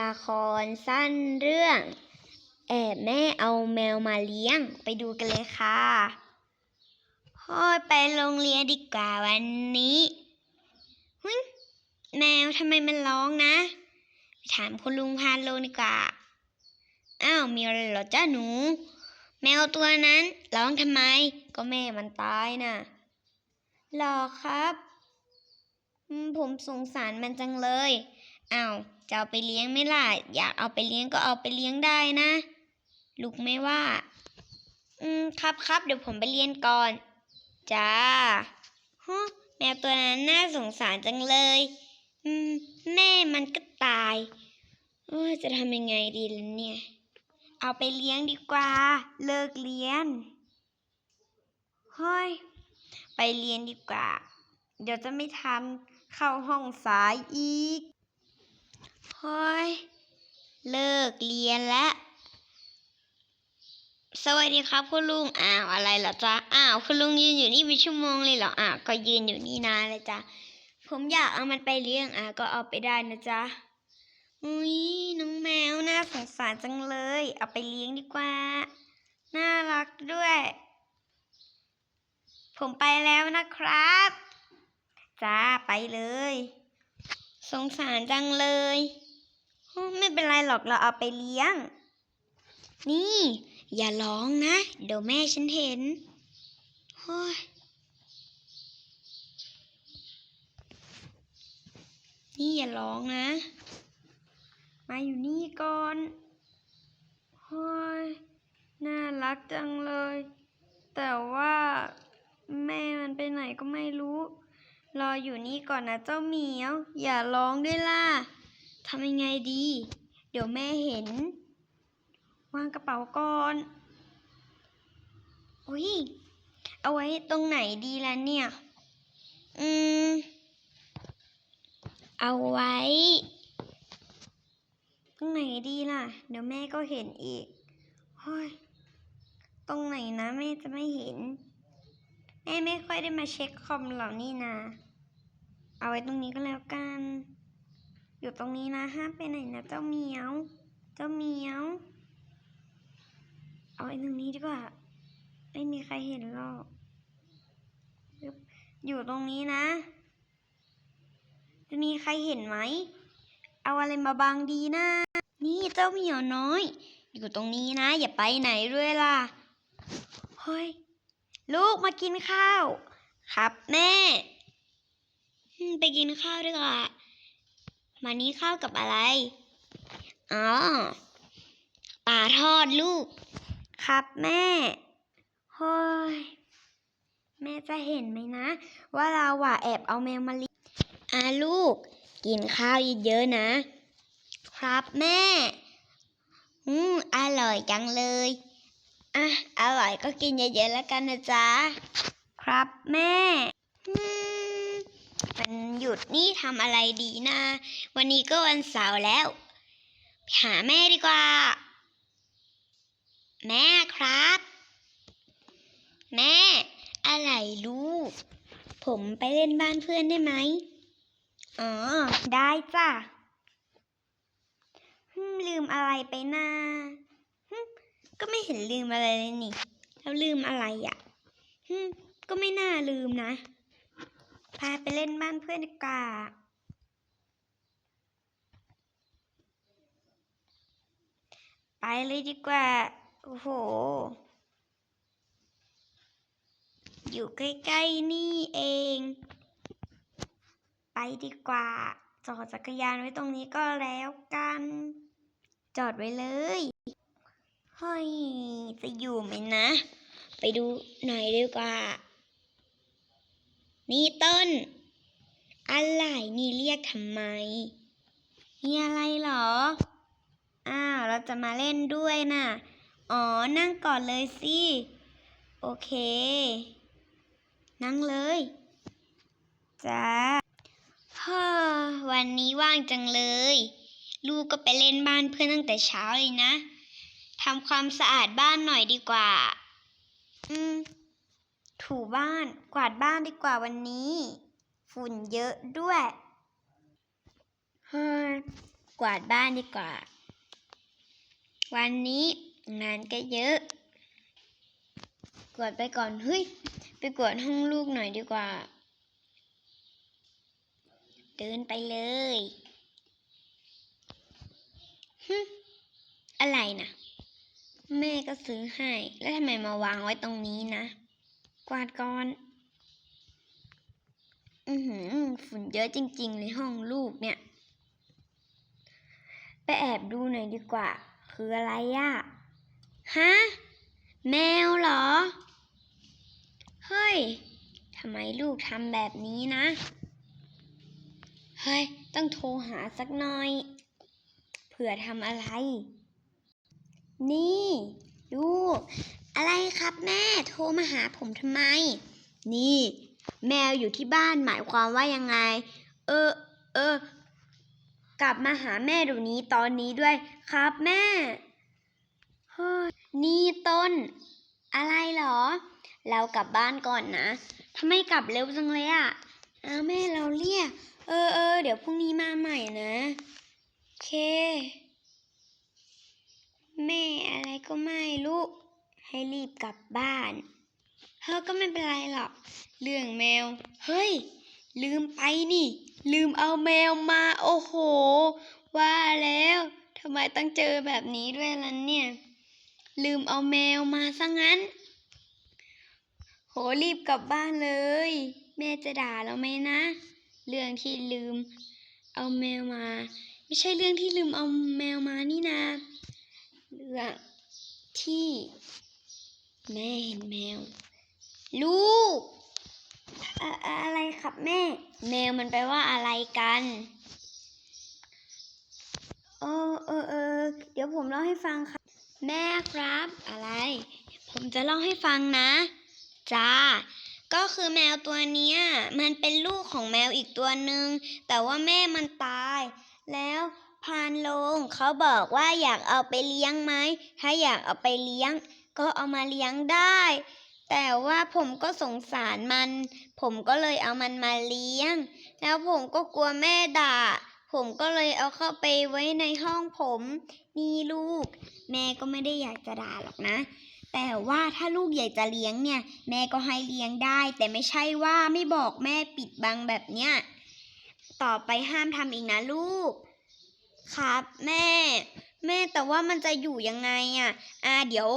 ละครสั้นเรื่อง แอบแม่เอาแมวมาเลี้ยง ไปดูกันเลยค่ะ พ่อไปโรงเรียนดีกว่าวันนี้หึแมวทำไมมันร้องนะไปถามคุณลุงพานโลงดีกว่า อ้าว มีอะไรเหรอจ้าหนู แมวตัวนั้นร้องทำไม ก็แม่มันตายน่ะหรอครับ ผมสงสารมันจังเลย อ้าว จะเอาไปเลี้ยงไม่ล่ะ อยากเอาไปเลี้ยงก็เอาไปเลี้ยงได้นะ ลูกไม่ว่า อืมครับครับเดี๋ยวผมไปเรียนก่อน จ้าฮะแมวตัวนั้นน่าสงสารจังเลย อืม แม่มันก็ตายเออจะทำยังไงดีล่ะเนี่ย เอาไปเลี้ยงดีกว่า เลิกเรียน เฮ้ย ไปเรียนดีกว่า เดี๋ยวจะไม่ทันเข้าห้องสายอีก เฮ้ยเลิกเรียนแล้ว สวัสดีครับคุณลุง อ้าวอะไรเหรอจ๊ะ อ้าวคุณลุงยืนอยู่นี่เป็นชั่วโมงเลยเหรอ อ้าวก็ยืนอยู่นี่นานเลยจ้ะ ผมอยากเอามันไปเลี้ยง อะก็เอาไปได้นะจ๊ะ อุ้ยน้องแมวน่าสงสารจังเลย เอาไปเลี้ยงดีกว่า น่ารักด้วย ผมไปแล้วนะครับ จ้าไปเลย สงสารจังเลย ไม่เป็นไรหรอกเราเอาไปเลี้ยง นี่ อย่าร้องนะ เดี๋ยวแม่ฉันเห็นโอ้ยนี่อย่าร้องนะ มาอยู่นี่ก่อนโอ้ยน่ารักจังเลย แต่ว่า แม่มันไปไหนก็ไม่รู้ รออยู่นี่ก่อนนะเจ้าเหมียว อย่าร้องด้วยล่ะทำยังไงดี เดี๋ยวแม่เห็น วางกระเป๋าก่อนอุ้ยเอาไว้ตรงไหนดีล่ะเนี่ย อืม เอาไว้ ตรงไหนดีล่ะ เดี๋ยวแม่ก็เห็นอีกเฮ้ย ตรงไหนนะแม่จะไม่เห็น แม่ไม่ค่อยได้มาเช็คคอมเหล่านี้นะ เอาไว้ตรงนี้ก็แล้วกัน อยู่ตรงนี้นะห้ามไปไหนนะเจ้าเหมียว เจ้าเหมียว เอาไว้ตรงนี้ดีกว่า ไม่มีใครเห็นหรอกปึ๊บอยู่ตรงนี้นะ จะมีใครเห็นไหม เอาอะไรมาบังดีนะ นี่เจ้าเหมียวน้อย อยู่ตรงนี้นะ อย่าไปไหนด้วยล่ะ เฮ้ย ลูกมากินข้าว ครับแม่ ไปกินข้าวดีกว่ามานี้ข้าวกับอะไร อ๋อปลาทอดลูก ครับแม่เฮ้ยแม่จะเห็นไหมนะ ว่าเราอะแอบเอาแมวมาลี้ยงอ่าลูก กินข้าวเยอะๆนะ ครับแม่ อืมอร่อยจังเลย อะอร่อยก็กินเยอะๆแล้วกันนะจ๊ะ ครับแม่อืมวันหยุดนี่ทำอะไรดีนะ วันนี้ก็วันเสาร์แล้วไปหาแม่ดีกว่า แม่ครับ แม่ อะไรลูก ผมไปเล่นบ้านเพื่อนได้ไหมอ๋อ ได้จ้ะฮึ่มลืมอะไรไปนะฮึ่ม ก็ไม่เห็นลืมอะไรเลยนี่ แล้วลืมอะไรอะฮึ่มก็ไม่น่าลืมนะ พาไปเล่นบ้านเพื่อนดีกว่าไปเลยดีกว่า โอ้โห อยู่ใกล้ๆนี่เอง ไปดีกว่า จอดจักรยานไว้ตรงนี้ก็แล้วกัน จอดไว้เลย จะอยู่ไหมนะ ไปดูหน่อยดีกว่า นี่ต้น อะไรนี่เรียกทำไม มีอะไรหรอ อ้าว เราจะมาเล่นด้วยน่ะ อ๋อ นั่งก่อนเลยสิ โอเค นั่งเลยจ้าฮ่าวันนี้ว่างจังเลย ลูกก็ไปเล่นบ้านเพื่อนตั้งแต่เช้าเลยนะ ทำความสะอาดบ้านหน่อยดีกว่า อืม ถูบ้าน กวาดบ้านดีกว่าวันนี้ ฝุ่นเยอะด้วยเฮ้ยกวาดบ้านดีกว่า วันนี้งานก็เยอะ กวาดไปก่อน เฮ้ย ไปกวาดห้องลูกหน่อยดีกว่า เดินไปเลยฮึอะไรนะ แม่ก็ซื้อให้ แล้วทำไมมาวางไว้ตรงนี้นะ กวาดก่อน อือหือ ฝุ่นเยอะจริงๆเลยห้องลูกเนี่ย ไปแอบดูหน่อยดีกว่า คืออะไรอะฮะ แมวเหรอ เฮ้ย ทำไมลูกทำแบบนี้นะ เฮ้ย ต้องโทรหาสักหน่อย เผื่อทำอะไร นี่ ลูก อะไรครับแม่โทรมาหาผมทำไม นี่ แมวอยู่ที่บ้านหมายความว่ายังไง เออ เออ กลับมาหาแม่เดี๋ยวนี้ตอนนี้ด้วยครับแม่เฮ้ยนี่ต้น อะไรเหรอ เรากลับบ้านก่อนนะทำไมกลับเร็วจังเลยอะอ้าวแม่เราเรียก เออเออเดี๋ยวพรุ่งนี้มาใหม่นะ โอเค แม่อะไรก็ไม่รู้ให้รีบกลับบ้าน เธอก็ไม่เป็นไรหรอก เรื่องแมว เฮ้ย ลืมไปนี่ ลืมเอาแมวมา โอ้โห ว่าแล้วทำไมต้องเจอแบบนี้ด้วยล่ะเนี่ย ลืมเอาแมวมาซะงั้น โหรีบกลับบ้านเลย แม่จะด่าเราไหมนะ เรื่องที่ลืมเอาแมวมา ไม่ใช่เรื่องที่ลืมเอาแมวมานี่นะ รื่องที่แม่เห็นแมว ลูกอะอะไรครับแม่ แมวมันแปลว่าอะไรกันเออเออเออเดี๋ยวผมเล่าให้ฟังค่ะ แม่ครับ อะไร ผมจะเล่าให้ฟังนะจ้าก็คือแมวตัวเนี้ยมันเป็นลูกของแมวอีกตัวหนึ่งแต่ว่าแม่มันตาย แล้ว พานลง เขาบอกว่าอยากเอาไปเลี้ยงไหม ถ้าอยากเอาไปเลี้ยง ก็เอามาเลี้ยงได้ แต่ว่าผมก็สงสารมัน ผมก็เลยเอามันมาเลี้ยง แล้วผมก็กลัวแม่ด่า ผมก็เลยเอาเข้าไปไว้ในห้องผม นี่ลูก แม่ก็ไม่ได้อยากจะด่าหรอกนะ แต่ว่าถ้าลูกอยากจะเลี้ยงเนี่ย แม่ก็ให้เลี้ยงได้ แต่ไม่ใช่ว่าไม่บอกแม่ปิดบังแบบเนี้ย ต่อไปห้ามทำอีกนะลูก ครับแม่ แม่แต่ว่ามันจะอยู่ยังไงอะ อ่าเดี๋ยว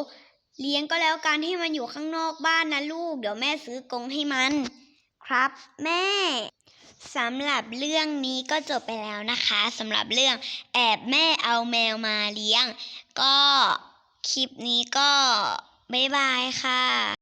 เลี้ยงก็แล้วกันให้มันอยู่ข้างนอกบ้านนะลูก เดี๋ยวแม่ซื้อกรงให้มัน ครับแม่สำหรับเรื่องนี้ก็จบไปแล้วนะคะสำหรับเรื่องแอบแม่เอาแมวมาเลี้ยง ก็คลิปนี้ก็บ๊ายบายค่ะ